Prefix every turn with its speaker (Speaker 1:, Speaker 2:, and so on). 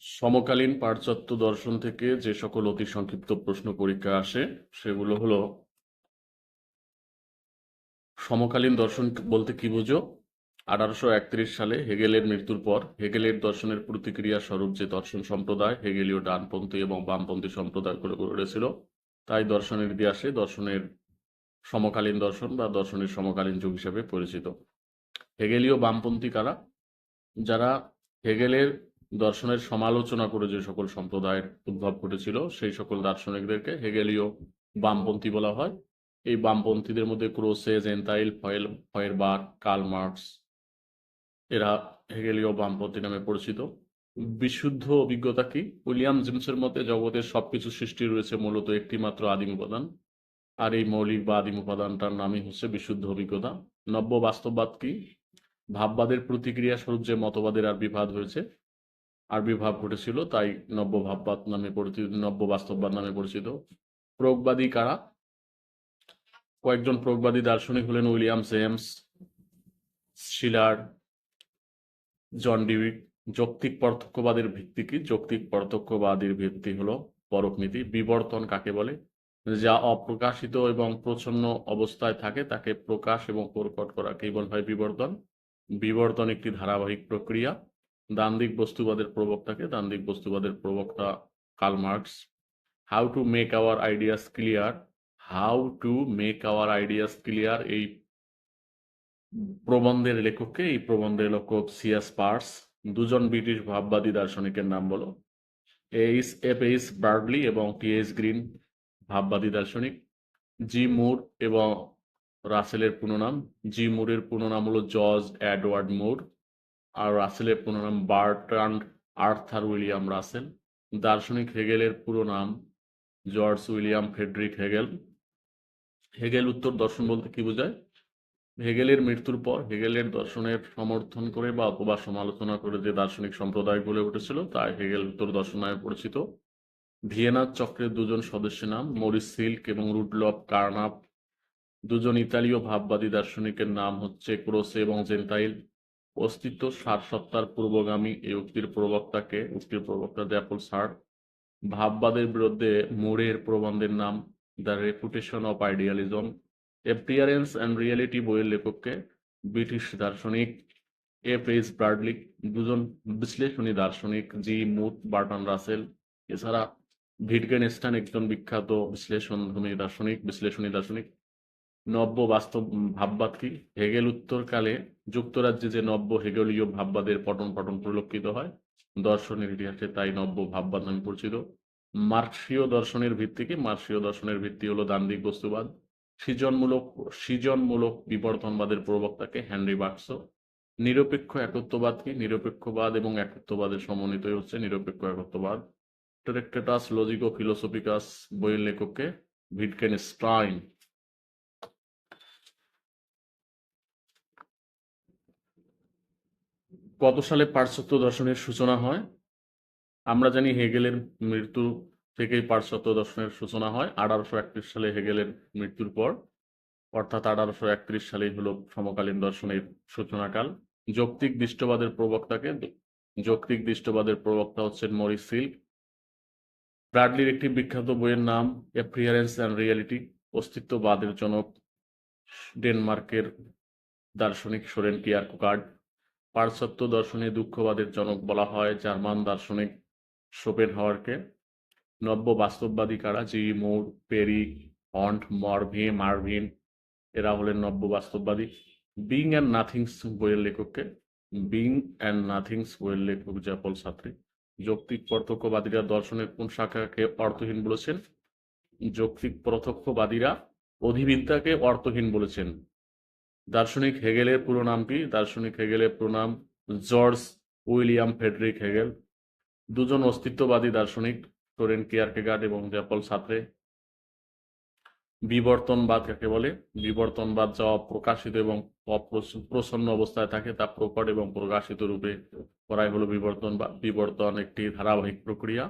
Speaker 1: সমকালীন পাশ্চাত্য দর্শন থেকে যে সকল অতি সংক্ষিপ্ত প্রশ্ন পরীক্ষা আসে, সেগুলো হলো, সমকালীন দর্শন বলতে কি বুঝো? আঠারোশো একত্রিশ সালে হেগেলের মৃত্যুর পর হেগেলের দর্শনের প্রতিক্রিয়া স্বরূপ যে দর্শন সম্প্রদায়, হেগেলীয় ডানপন্থী এবং বামপন্থী সম্প্রদায় করে গড়ে উঠেছিল, তাই দর্শনের ইতিহাসে দর্শনের সমকালীন দর্শন বা দর্শনের সমকালীন যুগ হিসেবে পরিচিত। হেগেলীয় বামপন্থী কারা? যারা হেগেলের দর্শনের সমালোচনা করে যে সকল সম্প্রদায়ের উদ্ভব ঘটেছিল, সেই সকল দার্শনিকদেরকে হেগেলীয় বামপন্থী বলা হয়। এই বামপন্থীদের মধ্যে ক্রোসে, জেন্তাইল, ফয়েল ফয়েরবার কার্ল মার্কস, এরা হেগেলীয় বামপন্থী নামে পরিচিত। বিশুদ্ধ অভিজ্ঞতা কি? উইলিয়াম জিমসের মতে, জগতের সবকিছু সৃষ্টি রয়েছে মূলত একটি মাত্র আদিম উপাদান, আর এই মৌলিক বা আদিম উপাদানটার নামই হচ্ছে বিশুদ্ধ অভিজ্ঞতা। নব্য বাস্তববাদ কি? ভাববাদের প্রতিক্রিয়া স্বরূপ যে মতবাদের আর বিবাদ হয়েছে আবির্ভাব ঘটেছিল, তাই নব্য ভাববাদ নামে পরিচিত নব্য বাস্তববাদ নামে পরিচিত। প্রয়োগবাদী কারা? কয়েকজন প্রয়োগবাদী দার্শনিক হলেন উইলিয়াম জেমস, শিলার, জন ডিউইক। যৌক্তিক পার্থক্যবাদের ভিত্তি কি? যৌক্তিক পার্থক্যবাদের ভিত্তি হলো পরকনীতি বিবর্তন কাকে বলে? যা অপ্রকাশিত এবং প্রচ্ছন্ন অবস্থায় থাকে, তাকে প্রকাশ এবং প্রকট করা। কেই বলা হয় বিবর্তন। বিবর্তন একটি ধারাবাহিক প্রক্রিয়া। দান্দিক বস্তুবাদের প্রবক্তাকে দান্দিক বস্তুবাদের প্রবক্তা Karl Marx how to make our ideas clear how to make our ideas clear এই প্রবন্ধের লেখককে, এই প্রবন্ধের লেখক সিএস পার্স দুজন ব্রিটিশ ভাববাদী দার্শনিকের নাম বলো। এইস এফ এইস বার্ডলি এবং টি এস গ্রিন ভাববাদী দার্শনিক। জি মুর এবং রাসেলের পুরো নাম জি মুরের পুরো নাম হলো জর্জ এডওয়ার্ড মুর আর রাসেলের পুরো নাম বার্ট্রান্ড আর্থার উইলিয়াম রাসেল। দার্শনিক হেগেলের পুরো নাম George William Frederick Hegel. Hegel উত্তর দর্শন বলতে কি বোঝায়? হেগেলের মৃত্যুর পর হেগেলের দর্শনের সমর্থন করে বা অথবা সমালোচনা করে যে দার্শনিক সম্প্রদায় গড়ে উঠেছিল, তাই হেগেল উত্তর দর্শন নামে পরিচিত। ভিয়েনা চক্রের দুজন সদস্যের নাম মরিস সিল্ক এবং রুডলফ কার্নাপ। দুজন ইতালীয় ভাববাদী দার্শনিকের নাম হচ্ছে ক্রোসে এবং জেন্তাইল অস্তিত্ব সার সত্তার পূর্বগামী এই উক্তির প্রবক্তাকে, উক্তির প্রবক্তা জ্যাপল সার, ভাববাদের বিরুদ্ধে মুরের প্রবন্ধের নাম the reputation of idealism appearance and reality বইয়ের লেখককে, ব্রিটিশ দার্শনিক এফ এইচ ব্রাডলিক দুজন বিশ্লেষণী দার্শনিক জি মুথ বার্টন রাসেল, এছাড়া ভিটগেনস্টাইন একজন বিখ্যাত বিশ্লেষণধর্মী দার্শনিক, বিশ্লেষণী দার্শনিক নব্য বাস্তব ভাববাদ কি? হেগেল উত্তরকালে যুক্তরাজ্যে যে নব্য হেগেলীয় ভাববাদের পঠন পঠন পরিলক্ষিত হয়, দর্শনের ইতিহাসে তাই নব্য ভাববাদ নামে পরিচিত। মার্কসীয় দর্শনের ভিত্তি কি মার্কসীয় দর্শনের ভিত্তি হলো দান্দিক বস্তুবাদ। সৃজনমূলক সৃজনমূলক বিবর্তনবাদের প্রবক্তাকে হেনরি বাক্স নিরপেক্ষ একত্ববাদ কি নিরপেক্ষবাদ এবং একত্ববাদের সমন্বিতই হচ্ছে নিরপেক্ষ একত্ববাদ। ট্রেক্টেটাস, লজিকো ফিলোসফিকাস বইয়ের লেখককে ভিটকেন স্টাইন কত সালে পাশ্চাত্য দর্শনের সূচনা হয়? আমরা জানি হেগেলের মৃত্যু থেকেই পাশ্চাত্য দর্শনের সূচনা হয়। আঠারোশো একত্রিশ সালে হেগেলের মৃত্যুর পর, অর্থাৎ আঠারোশো একত্রিশ সালেই হলো সমকালীন দর্শনের সূচনাকাল। যৌক্তিক দৃষ্টবাদের প্রবক্তাকে, যৌক্তিক দৃষ্টবাদের প্রবক্তা হচ্ছেন মরিস সিল্ক। ব্রাডলির একটি বিখ্যাত বইয়ের নাম অ্যাপিয়ারেন্স অ্যান্ড রিয়ালিটি অস্তিত্ববাদের জনক ডেনমার্কের দার্শনিক সোরেন কিয়ারকার্ড পাশ্চাত্য দর্শনে দুঃখবাদের জনক বলা হয় জার্মান দার্শনিক শোপেনহাওয়ারকে নব্য বাস্তববাদী কারা? জি. মোর, পেরি, হন্ট, মরভি, মার্ভিন, এরা হলেন নব্য বাস্তববাদী। বিং অ্যান্ড নাথিংস বইয়ের লেখককে। বিং অ্যান্ড নাথিংস বইয়ের লেখক জ্যাপল ছাত্রী। যৌক্তিক প্রত্যক্ষবাদীরা দর্শনের কোন শাখাকে অর্থহীন বলেছেন? যৌক্তিক প্রত্যক্ষবাদীরা অধিবিদ্যাকে অর্থহীন বলেছেন। দার্শনিক হেগেলের পুরো নাম কি দার্শনিক হেগেলের পুরো নাম জর্জ উইলিয়াম ফেডরিক হেগেল। দুজন অস্তিত্ববাদী দার্শনিক টোরেন কেয়ারকেগার্ড এবং জ্যাপল সাত্রে। বিবর্তনবাদ কাকে বলে? বিবর্তনবাদ যা অপ্রকাশিত এবং প্রসন্ন অবস্থায় থাকে, তা প্রকট এবং প্রকাশিত রূপে করাই হলো বিবর্তন বা বিবর্তন একটি ধারাবাহিক প্রক্রিয়া।